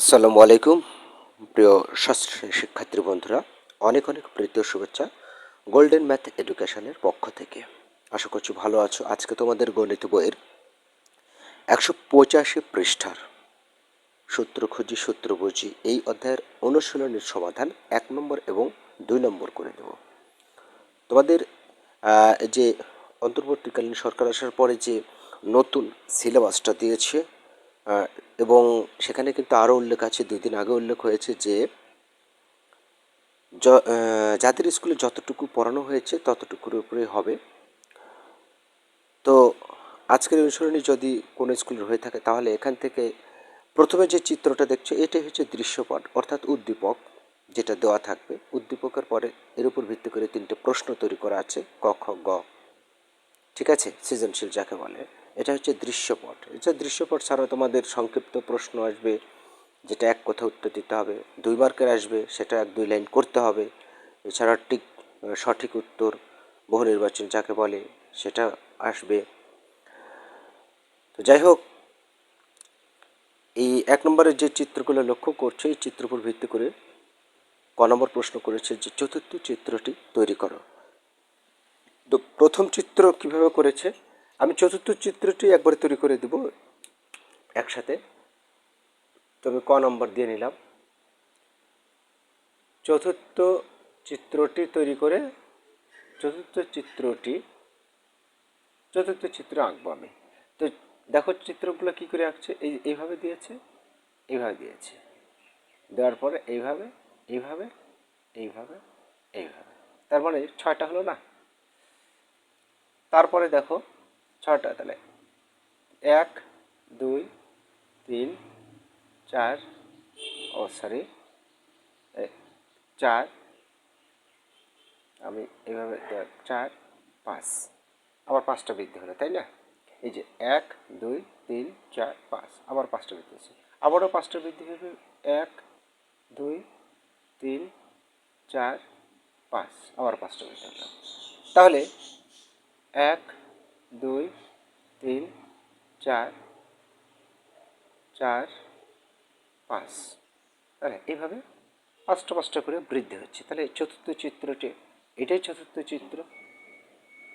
আসসালামু আলাইকুম, প্রিয় শাস্ত্র শিক্ষার্থী বন্ধুরা। অনেক অনেক প্রীতীয় শুভেচ্ছা গোল্ডেন ম্যাথ এডুকেশনের পক্ষ থেকে। আশা করছি ভালো আছো। আজকে তোমাদের গণিত বইয়ের একশো পঁচাশি পৃষ্ঠার সূত্র খুঁজি, সূত্র বুঝি। এই অধ্যায়ের অনুশীলনের সমাধান এক নম্বর এবং দুই নম্বর করে দেব। তোমাদের যে অন্তর্বর্তীকালীন সরকার আসার পরে যে নতুন সিলেবাসটা দিয়েছে এবং সেখানে কিন্তু আরও উল্লেখ আছে দুই দিন আগে উল্লেখ হয়েছে যে যাদের স্কুলে যতটুকু পড়ানো হয়েছে ততটুকুর উপরে হবে। তো আজকের অনুসরণে যদি কোনো স্কুলের হয়ে থাকে, তাহলে এখান থেকে প্রথমে যে চিত্রটা দেখছ, এটাই হচ্ছে দৃশ্যপট, অর্থাৎ উদ্দীপক যেটা দেওয়া থাকবে। উদ্দীপকের পরে এর উপর ভিত্তি করে তিনটে প্রশ্ন তৈরি করা আছে, ক, খ, গ। ঠিক আছে? সৃজনশীল যাকে বলে। এটা হচ্ছে দৃশ্যপট। এটা দৃশ্যপট ছাড়া তোমাদের সংক্ষিপ্ত প্রশ্ন আসবে, যেটা এক কথা উত্তর দিতে হবে। দুই মার্কের আসবে, সেটা এক দুই লাইন করতে হবে। এছাড়া ঠিক সঠিক উত্তর বহু নির্বাচন যাকে বলে, সেটা আসবে। তো যাই হোক, এই এক নম্বরের যে চিত্রগুলো লক্ষ্য করছে, এই চিত্রের উপর ভিত্তি করে ক নম্বর প্রশ্ন করেছে যে চতুর্থ চিত্রটি তৈরি করো। তো প্রথম চিত্র কীভাবে করেছে? আমি চতুর্থ চিত্রটি একবার তৈরি করে দেব একসাথে। তবে ক নম্বর দিয়ে নিলাম। চতুর্থ চিত্রটি তৈরি করে চতুর্থ চিত্রটি, চতুর্থ চিত্র আঁকবো আমি। তো দেখো চিত্রগুলো কি করে আঁকছে? এই এইভাবে দিয়েছে এইভাবে দিয়েছে। দেওয়ার পরে এইভাবে এইভাবে এইভাবে এইভাবে। তার মানে ছয়টা হলো না? তারপরে দেখো ছয়টা তাহলে এক, দুই, তিন, চার, ও সরি চার, আমি এইভাবে দেখ- চার, পাঁচ, আবার পাঁচটা বৃদ্ধি হলো, তাই না? এই যে এক, দুই, তিন, চার, পাঁচ, আবার পাঁচটা বৃদ্ধি হচ্ছে। আবারও পাঁচটা বৃদ্ধি হবে, এক, দুই, তিন, চার, পাঁচ, আবার পাঁচটা বৃদ্ধি হলো। তাহলে এক দুই, তিন, চার চার, পাঁচ। তাহলে এইভাবে পাঁচটা পাঁচটা করে বৃদ্ধি হচ্ছে। তাহলে চতুর্থ চিত্রটি, এটাই চতুর্থ চিত্র।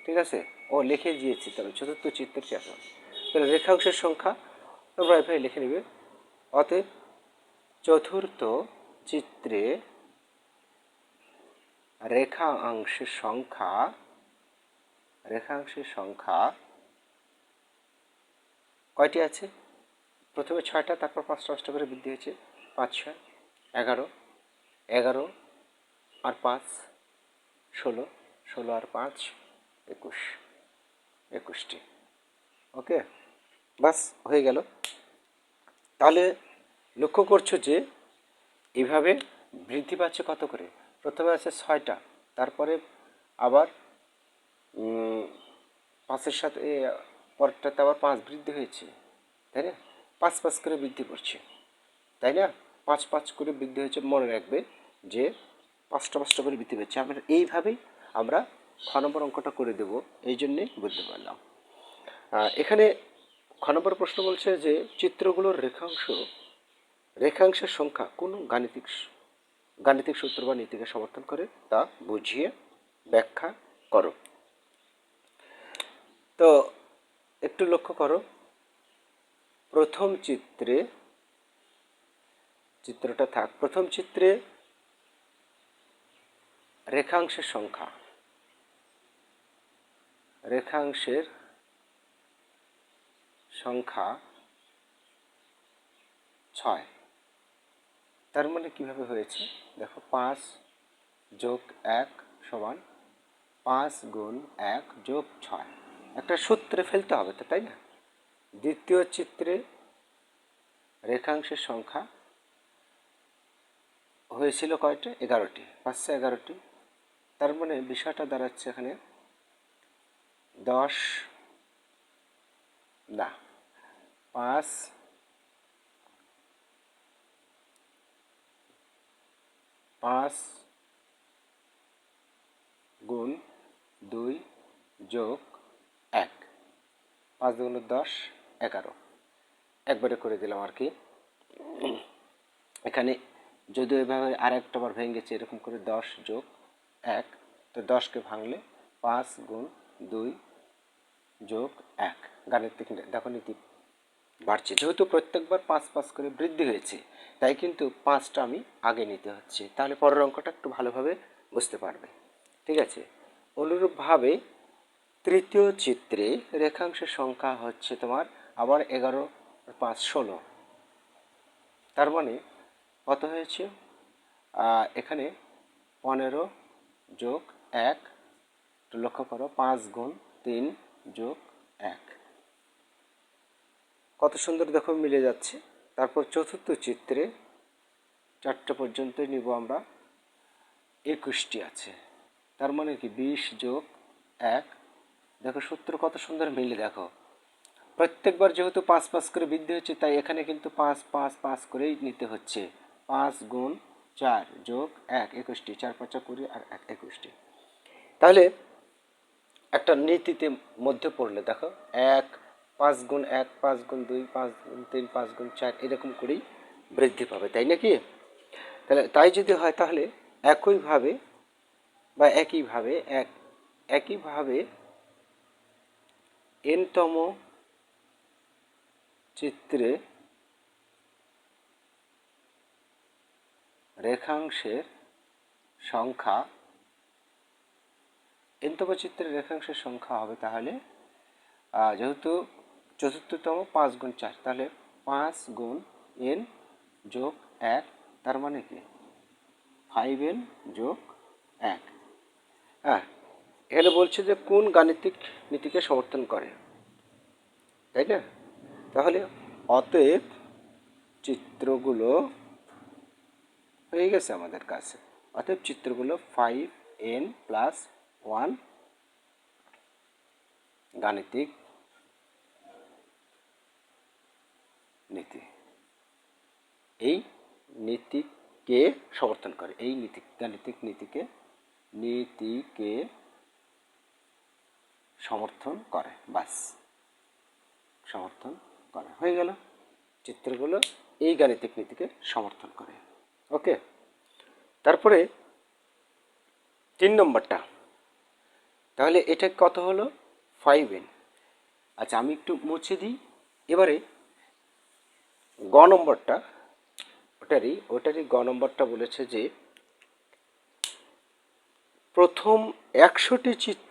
ঠিক আছে? ও লিখে দিয়েছি তবে চতুর্থ চিত্রটি আসলে। তাহলে রেখাংশের সংখ্যা তোমরা এভাবে লিখে নেবে। অতএব চতুর্থ চিত্রে রেখা অংশের সংখ্যা রেখাংশের সংখ্যা কয়টি আছে? প্রথমে ছয়টা, তারপর পাঁচটা পাঁচটা করে বৃদ্ধি হয়েছে, পাঁচ, ছয়, এগারো এগারো আর পাঁচ, ষোলো ষোলো আর পাঁচ, একুশ, একুশটি। ওকে, বাস, হয়ে গেল। তাহলে লক্ষ্য করছ যে এইভাবে বৃদ্ধি পাচ্ছে কত করে? প্রথমে আছে ছয়টা, তারপরে আবার পাঁচের সাথে এ, পরেরটাতে আবার পাঁচ বৃদ্ধি হয়েছে তাই না? পাঁচ পাঁচ করে বৃদ্ধি করছে তাই না? পাঁচ পাঁচ করে বৃদ্ধি হয়েছে মনে রাখবে যে পাঁচটা পাঁচটা করে বৃদ্ধি হচ্ছে আমরা এইভাবেই আমরা খ নম্বর অঙ্কটা করে দেব এই জন্যেই বুঝতে পারলাম। এখানে খ নম্বর প্রশ্ন বলছে যে চিত্রগুলোর রেখাংশ রেখাংশের সংখ্যা কোন গাণিতিক গাণিতিক সূত্র বা নীতিকে সমর্থন করে তা বুঝিয়ে ব্যাখ্যা করো। তো একটু লক্ষ্য করো। প্রথম চিত্রে চিত্রটা থাক। প্রথম চিত্রে রেখাংশের সংখ্যা। রেখাংশের সংখ্যা ছয়। তার মানে কীভাবে হয়েছে? দেখো, পাঁচ যোগ এক সমান পাঁচ গুণ এক যোগ ছয়। একটা সূত্রে ফেলতে হবে তো, তাই না? দ্বিতীয় চিত্রে রেখাংশের সংখ্যা হয়েছিল কয়টা? এগারোটি, পাঁচশো এগারোটি। তার মানে বিষয়টা দাঁড়াচ্ছে এখানে দশ, না, পাঁচ পাঁচ গুণ দুই যোগ এক। পাঁচ দুগুণ দশ, এগারো। একবারে করে দিলাম আর কি। এখানে যদিও এভাবে আরেকটা বার ভেঙেছে, এরকম করে দশ যোগ এক, তো দশকে ভাঙলে পাঁচ গুণ দুই যোগ এক। গাণিতিক নি- দেখো নীতি। বাড়ছে। যেহেতু প্রত্যেকবার পাঁচ পাঁচ করে বৃদ্ধি হয়েছে, তাই কিন্তু পাঁচটা আমি আগে নিতে হচ্ছে। তাহলে পরের অঙ্কটা একটু ভালোভাবে বুঝতে পারবে। ঠিক আছে? অনুরূপভাবে তৃতীয় চিত্রে রেখাংশের সংখ্যা হচ্ছে তোমার আবার এগারো, পাঁচ, ষোলো। তার মানে কত হয়েছে? এখানে পনেরো যোগ এক লক্ষ্য করো, পাঁচ গুণ তিন যোগ এক। কত সুন্দর দেখো, মিলে যাচ্ছে। তারপর চতুর্থ চিত্রে চারটে পর্যন্ত নিব আমরা। একুশটি আছে। তার মানে কি, বিশ যোগ এক দেখো, সূত্র কত সুন্দর মিলে দেখো। প্রত্যেকবার যেহেতু পাঁচ পাঁচ করে বৃদ্ধি হচ্ছে, তাই এখানে কিন্তু পাঁচ পাঁচ পাঁচ করেই নিতে হচ্ছে। পাঁচ গুণ চার যোগ এক, একুশটি। চার পাঁচা কুড়ি আর এক, একুশটি। তাহলে একটা নীতিতে মধ্যে পড়লে দেখো, এক, পাঁচ গুণ এক, পাঁচ গুণ দুই, পাঁচ গুণ তিন, পাঁচ গুণ চার, এরকম করেই বৃদ্ধি পাবে, তাই নাকি? তাহলে তাই যদি হয়, তাহলে একইভাবে বা একইভাবে, এক, একইভাবে এনতম চিত্রে রেখাংশের সংখ্যা, এনতম চিত্রের রেখাংশের সংখ্যা হবে তাহলে যেহেতু চতুর্থতম পাঁচ গুণ চার, তাহলে পাঁচ গুণ এন যোগ এক, তার মানে কি? ফাইভ এন যোগ এক। হ্যাঁ এখানে বলছে যে কোন গাণিতিক নীতিকে সমর্থন করে। তাই না? তাহলে অতএব চিত্রগুলো হয়ে গেছে আমাদের কাছে। অতএব চিত্রগুলো ফাইভ এন প্লাস ওয়ান গাণিতিক নীতি। এই নীতিকে সমর্থন করে। এই নীতি গাণিতিক নীতিকে নীতিকে সমর্থন করে, বাস। সমর্থন করে। হয়ে গেল। চিত্রগুলো এই গাণিতিক নীতিকে সমর্থন করে। ওকে? তারপরে তিন নম্বরটা। তাহলে এটা কত হলো? ফাইভ এন আচ্ছা আমি একটু মুছে দিই। এবারে গ নম্বরটা, ওটারই ওটারই গ নম্বরটা বলেছে যে প্রথম একশোটি চিত্র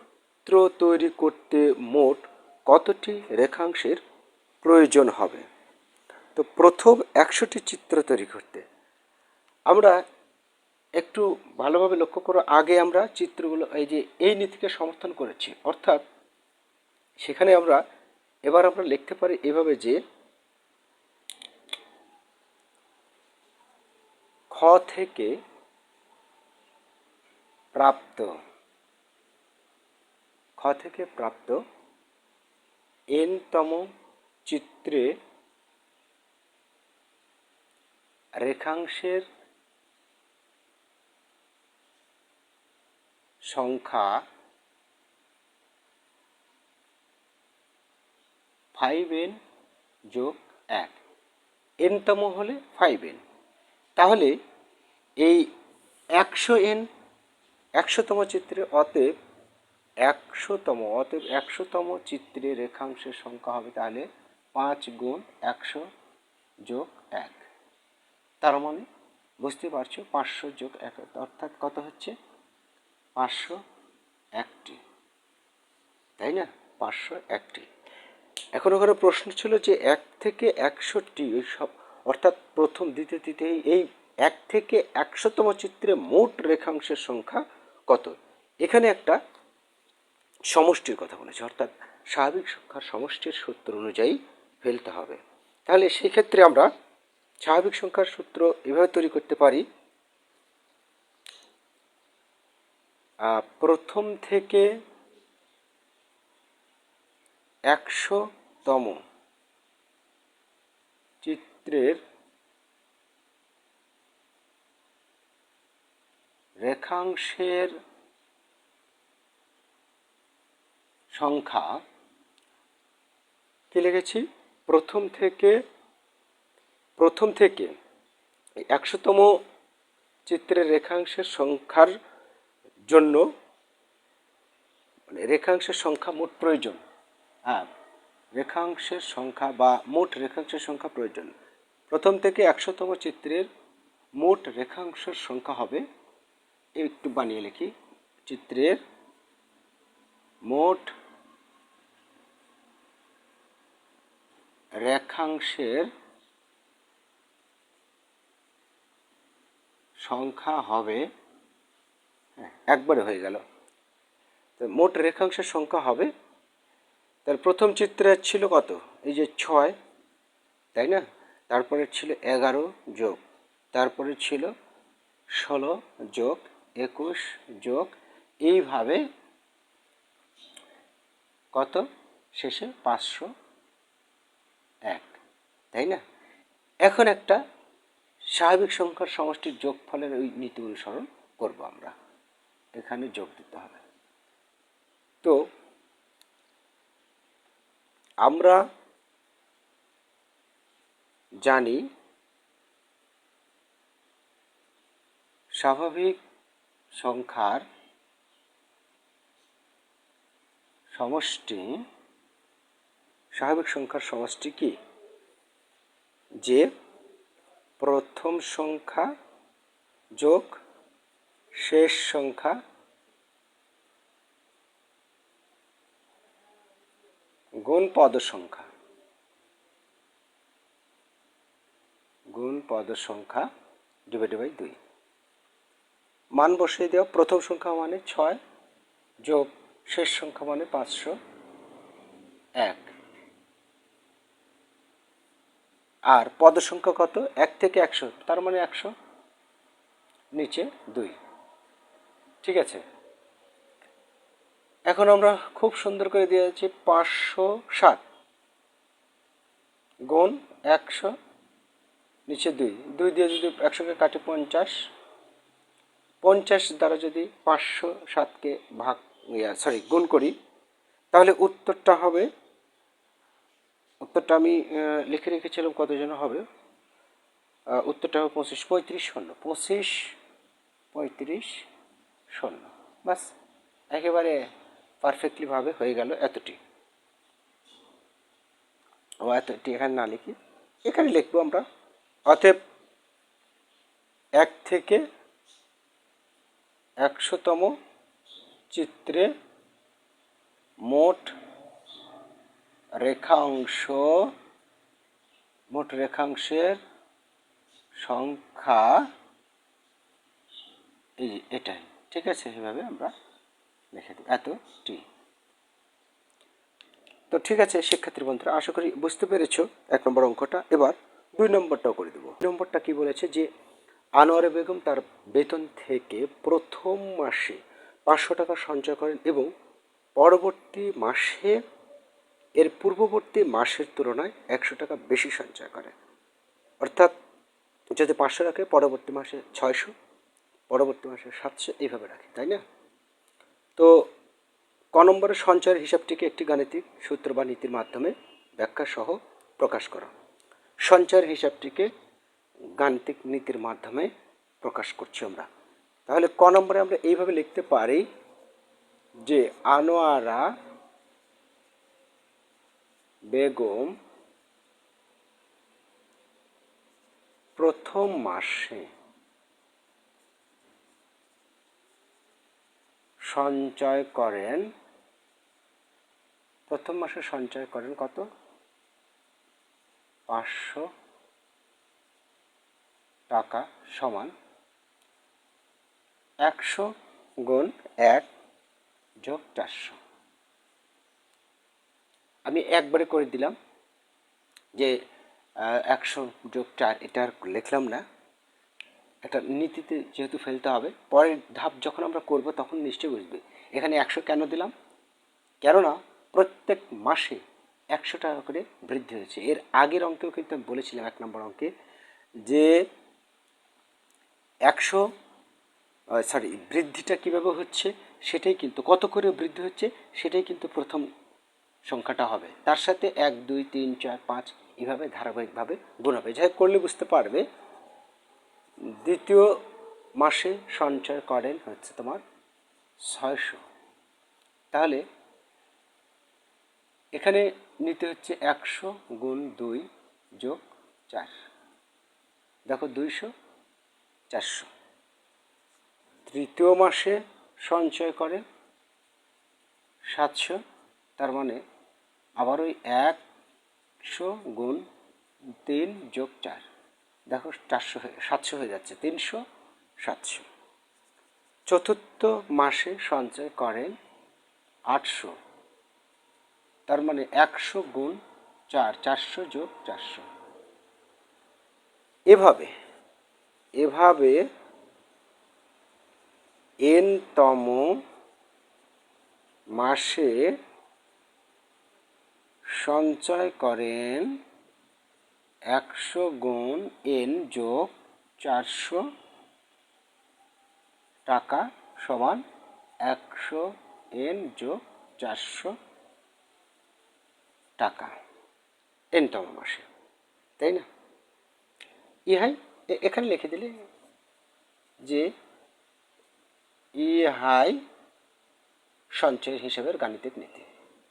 তৈরি করতে মোট কতটি রেখাংশের প্রয়োজন হবে? তো প্রথম একশোটি চিত্র তৈরি করতে। আমরা একটু ভালোভাবে লক্ষ্য করো, আগে আমরা চিত্রগুলো এই যে এই নীতিকে সমর্থন করেছি, অর্থাৎ সেখানে আমরা এবার আমরা লিখতে পারি এভাবে যে খ থেকে প্রাপ্ত থেকে প্রাপ্ত এনতম চিত্রে রেখাংশের সংখ্যা ফাইভ এন যোগ এক। এনতম হলে ফাইভ এন তাহলে এই একশো এন একশোতম চিত্রে অতএব একশোতম, অতএব একশোতম চিত্রে রেখাংশের সংখ্যা হবে তাহলে পাঁচ গুণ একশো যোগ এক। তার মানে বুঝতে পারছ, পাঁচশো যোগ এক অর্থাৎ কত হচ্ছে? পাঁচশো একটি। তাই না? পাঁচশো একটি। এখন ওখানে প্রশ্ন ছিল যে এক থেকে একশোটি ওই সব, অর্থাৎ প্রথম, দ্বিতীয়, তৃতীয় এই এক থেকে একশোতম চিত্রে মোট রেখাংশের সংখ্যা কত? এখানে একটা সমষ্টির কথা বলেছে, অর্থাৎ স্বাভাবিক সংখ্যার সমষ্টির সূত্র অনুযায়ী ফেলতে হবে। তাহলে সেই ক্ষেত্রে আমরা স্বাভাবিক সংখ্যার সূত্র এভাবে তৈরি করতে পারি। প্রথম থেকে একশোতম চিত্রের রেখাংশের সংখ্যা, কি লিখেছি? প্রথম থেকে প্রথম থেকে একশোতম চিত্রের রেখাংশের সংখ্যার জন্য মানে রেখাংশের সংখ্যা মোট প্রয়োজন। হ্যাঁ রেখাংশের সংখ্যা বা মোট রেখাংশের সংখ্যা প্রয়োজন। প্রথম থেকে একশোতম চিত্রের মোট রেখাংশের সংখ্যা হবে, একটু বানিয়ে লিখি, চিত্রের মোট রেখাংশের সংখ্যা হবে হ্যাঁ একবারে হয়ে গেল। তো মোট রেখাংশের সংখ্যা হবে, তার প্রথম চিত্রে ছিল কত? এই যে ছয়, তাই না? তারপরে ছিল এগারো যোগ, তারপরে ছিল ষোলো যোগ, একুশ যোগ, এইভাবে কত? শেষে পাঁচশো এক, তাই না? এখন একটা স্বাভাবিক সংখ্যার সমষ্টির যোগফলের ওই নীতি অনুসরণ করব আমরা। এখানে যোগ দিতে হবে। তো আমরা জানি স্বাভাবিক সংখ্যার সমষ্টি স্বাভাবিক সংখ্যার সমষ্টি কি? যে প্রথম সংখ্যা যোগ শেষ সংখ্যা গুণ পদ সংখ্যা। গুণ পদ সংখ্যা ডিভাইডেড বাই দুই। মান বসিয়ে দেওয়া প্রথম সংখ্যা মানে ছয়, যোগ শেষ সংখ্যা মানে পাঁচশো এক। আর পদ সংখ্যা কত? এক থেকে একশো। তার মানে একশো নিচে দুই। ঠিক আছে? এখন আমরা খুব সুন্দর করে দিয়েছি পাঁচশো সাত গুণ একশো নিচে দুই। দুই দিয়ে যদি একশোকে কাটি পঞ্চাশ পঞ্চাশ দ্বারা যদি পাঁচশো সাতকে ভাগ সরি, গুণ করি, তাহলে উত্তরটা হবে উত্তরটা আমি লিখে রেখেছিলাম কত যেন হবে। উত্তরটা হবে পঁচিশ, পঁয়ত্রিশ শূন্য। পঁচিশ, পঁয়ত্রিশ শূন্য। বাস, একেবারে পারফেক্টলিভাবে হয়ে গেল এতটি। ও, এতটি এখানে না লিখি। এখানে লিখব আমরা। অতএব এক থেকে একশোতম চিত্রে মোট রেখাংশ, মোট রেখাংশের সংখ্যা এই এটাই, ঠিক আছে? এভাবে আমরা লিখে দেব। এত টি। তো ঠিক আছে, শিক্ষার্থী বন্ধুরা, আশা করি বুঝতে পেরেছ এক নম্বর অঙ্কটা। এবার দুই নম্বরটাও করে দেবো। দুই নম্বরটা কি বলেছে যে, আনোয়ারে বেগম তার বেতন থেকে প্রথম মাসে পাঁচশো টাকা সঞ্চয় করেন এবং পরবর্তী মাসে এর পূর্ববর্তী মাসের তুলনায় একশো টাকা বেশি সঞ্চয় করে। অর্থাৎ যদি পাঁচশো রাখে, পরবর্তী মাসে ছয়শো, পরবর্তী মাসে সাতশো, এইভাবে রাখে, তাই না? তো ক নম্বরের সঞ্চয়ের হিসাবটিকে একটি গাণিতিক সূত্র বা নীতির মাধ্যমে ব্যাখ্যা সহ প্রকাশ করা। সঞ্চয়ের হিসাবটিকে গাণিতিক নীতির মাধ্যমে প্রকাশ করছি আমরা। তাহলে ক নম্বরে আমরা এইভাবে লিখতে পারি যে আনোয়ারা বেগম প্রথম মাসে সঞ্চয় করেন। প্রথম মাসে সঞ্চয় করেন কত? পাঁচশো টাকা সমান একশো গুণ এক যোগ চারশো। আমি একবারে করে দিলাম যে একশো যোগ চার, এটা আর লিখলাম না। একটা নীতিতে যেহেতু ফেলতে হবে, পরের ধাপ যখন আমরা করব তখন নিশ্চয়ই বুঝবে। এখানে একশো কেন দিলাম? কেননা প্রত্যেক মাসে একশো টাকা করে বৃদ্ধি হয়েছে। এর আগের অঙ্কেও কিন্তু আমি বলেছিলাম এক নম্বর অঙ্কে যে, একশো সরি বৃদ্ধিটা কীভাবে হচ্ছে সেটাই কিন্তু, কত করে বৃদ্ধি হচ্ছে সেটাই কিন্তু প্রথম সংখ্যাটা হবে। তার সাথে এক, দুই, তিন, চার, পাঁচ এভাবে ধারাবাহিকভাবে গুণ হবে। যাই করলে বুঝতে পারবে। দ্বিতীয় মাসে সঞ্চয় করেন হচ্ছে তোমার ছয়শো। তাহলে এখানে নিতে হচ্ছে একশো গুণ দুই যোগ চার। দেখো দুইশো, চারশো। তৃতীয় মাসে সঞ্চয় করে সাতশো, তার মানে আবার ওই একশো গুণ তিন যোগ চার। দেখো, চারশো হয়ে, সাতশো হয়ে যাচ্ছে, তিনশো সাতশো। চতুর্থ মাসে সঞ্চয় করেন আটশো। তার মানে একশো গুণ চার, চারশো যোগ চারশো। এভাবে এভাবে এনতম মাসে সঞ্চয় করেন একশো গুণ এন যোগ চারশো টাকা সমান একশো এন যোগ চারশো টাকা। এনতম মাসে, তাই না? ইহাই এখানে লিখে দিলে যে ইহাই সঞ্চয় হিসেবের গাণিতিক নীতি,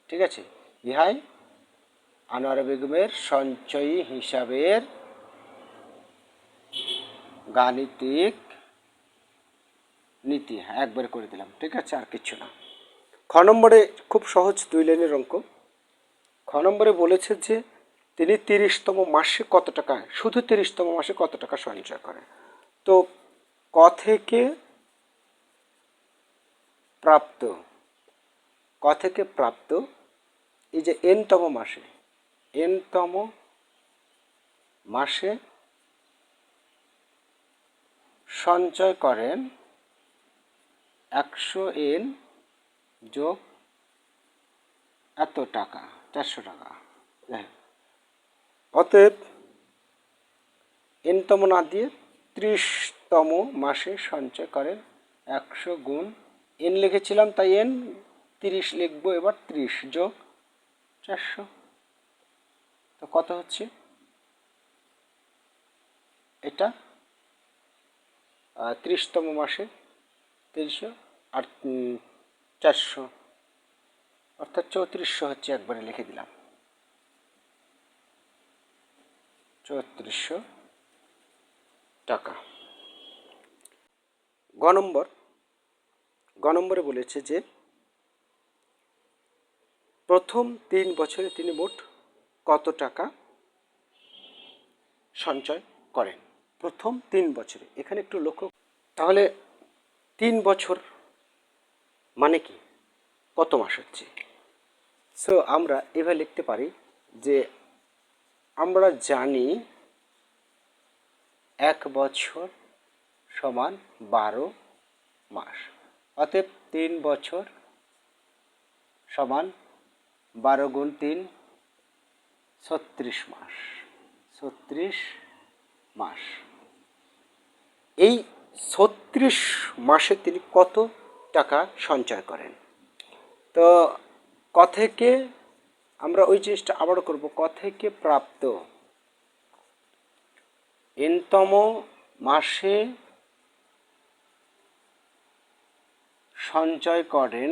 ঠিক আছে? ইহাই আনোয়ারা বেগমের সঞ্চয়ী হিসাবের গাণিতিক নীতি। হ্যাঁ একবার করে দিলাম, ঠিক আছে? আর কিছু না। খ নম্বরে খুব সহজ দুই লাইনের অঙ্ক। খ নম্বরে বলেছে যে তিনি তিরিশতম মাসে কত টাকা, শুধু তিরিশতম মাসে কত টাকা সঞ্চয় করে? তো ক থেকে প্রাপ্ত, ক থেকে প্রাপ্ত, এই যে এনতম মাসে এনতম মাসে সঞ্চয় করেন একশো এন যোগ এত টাকা, চারশো টাকা। হ্যাঁ। অতএব এনতম না দিয়ে ত্রিশতম মাসে সঞ্চয় করেন একশো গুণ এন লিখেছিলাম, তাই এন তিরিশ লিখব, এবার ত্রিশ যোগ চারশো। তো কত হচ্ছে? এটা ত্রিশতম মাসে তিনশো আর চারশো, অর্থাৎ চৌত্রিশশো হচ্ছে একবারে লিখে দিলাম। চৌত্রিশশো টাকা। গ নম্বর গ নম্বরে বলেছে যে প্রথম তিন বছরে তিনি মোট কত টাকা সঞ্চয় করেন? প্রথম তিন বছরে। এখানে একটু লক্ষ্য তাহলে তিন বছর মানে কি? কত মাস হচ্ছে? সো আমরা এভাবে লিখতে পারি যে আমরা জানি এক বছর সমান বারো মাস। অতএব তিন বছর সমান বারো গুণ তিন ছত্রিশ মাস ছত্রিশ মাস। এই ছত্রিশ মাসে তিনি কত টাকা সঞ্চয় করেন? তো ক থেকে আমরা ওই জিনিসটা আবারও করব ক থেকে প্রাপ্ত। এনতম মাসে সঞ্চয় করেন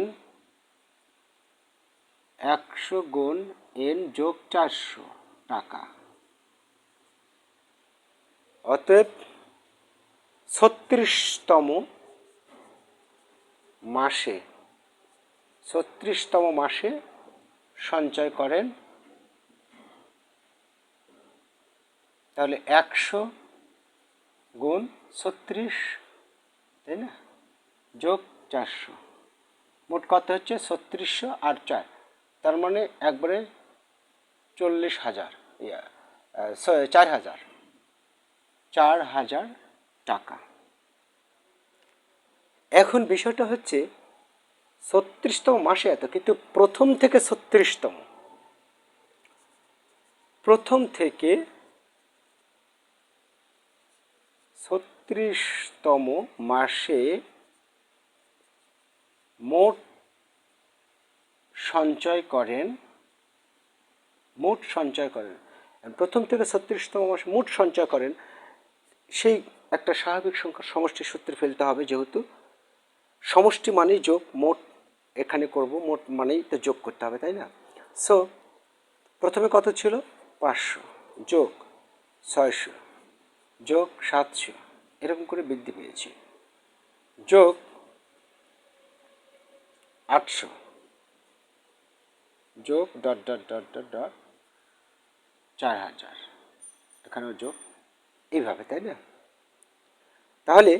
একশো গুণ এন যোগ চারশো টাকা। অতএব ছত্রিশতম মাসে ছত্রিশতম মাসে সঞ্চয় করেন। তাহলে একশো গুণ ছত্রিশ, তাই না? যোগ চারশো। মোট কত হচ্ছে? ছত্রিশশো আর চার। তার মানে একবারে চল্লিশ হাজার। চার হাজার। চার হাজার টাকা। এখন বিষয়টা হচ্ছে ছত্রিশতম মাসে এত, কিন্তু প্রথম থেকে ছত্রিশতম। প্রথম থেকে ছত্রিশতম মাসে মোট সঞ্চয় করেন মোট সঞ্চয় করেন। প্রথম থেকে ছত্রিশতম মাসে মোট সঞ্চয় করেন, সেই একটা স্বাভাবিক সংখ্যার সমষ্টি সূত্রে ফেলতে হবে যেহেতু। সমষ্টি মানেই যোগ, মোট এখানে করব, মোট মানেই তো যোগ করতে হবে, তাই না? সো প্রথমে কত ছিল? পাঁচশো। যোগ ছয়শো। যোগ সাতশো। এরকম করে বৃদ্ধি পেয়েছি। যোগ আটশো। যোগ dot dot dot dot dot. চার হাজার। এখানেও যোগ এইভাবে, তাই না? তাহলে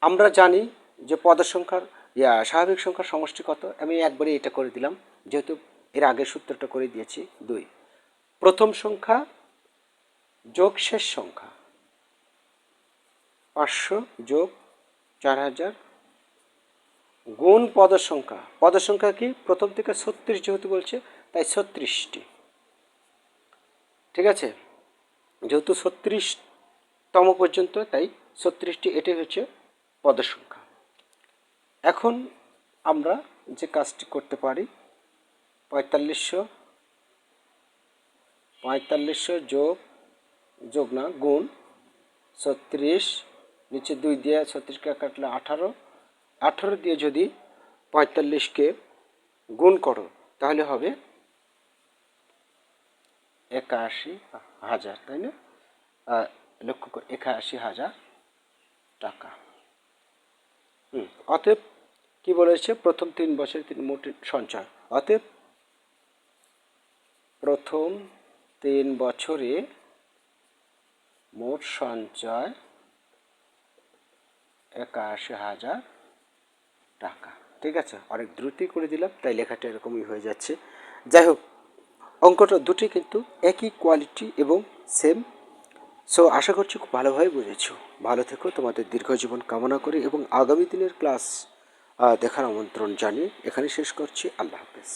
আমরা জানি যে পদের সংখ্যার স্বাভাবিক সংখ্যার সমষ্টি কত। আমি একবারে এটা করে দিলাম, যেহেতু এর আগের সূত্রটা করে দিয়েছি, দুই। প্রথম সংখ্যা যোগ শেষ সংখ্যা। পাঁচশো যোগ চার হাজার গুণ পদের সংখ্যা। পদের সংখ্যা কি? প্রথম থেকে ছত্রিশ যেহেতু বলছে তাই ছত্রিশটি। ঠিক আছে? যেহেতু ছত্রিশতম পর্যন্ত, তাই ছত্রিশটি এটাই হচ্ছে পদের সংখ্যা এখন আমরা যে কাজটি করতে পারি, পঁয়তাল্লিশশো পঁয়তাল্লিশশো যোগ যোগ না, গুণ ছত্রিশ, নিচে দুই দিয়ে ছত্রিশকে কাটলে আঠারো। আঠারো দিয়ে যদি পঁয়তাল্লিশকে গুণ করো, তাহলে হবে একাশি হাজার, তাই না? লক্ষ্য করে, একাশি হাজার টাকা। হুম, অতএব কি বলেছে? প্রথম তিন বছরে তিন মোট সঞ্চয়। অতএব প্রথম তিন বছরে মোট সঞ্চয় একাশি হাজার টাকা। ঠিক আছে? অনেক দ্রুতই করে দিলাম, তাই লেখাটা এরকমই হয়ে যাচ্ছে। যাই হোক অঙ্কটা দুটি কিন্তু একই কোয়ালিটি এবং সেম সো আশা করছি খুব ভালোভাবে বুঝেছ। ভালো থেকো, তোমাদের দীর্ঘ জীবন কামনা করি এবং আগামী দিনের ক্লাস দেখার আমন্ত্রণ জানিয়ে এখানে শেষ করছি। আল্লাহ হাফেজ।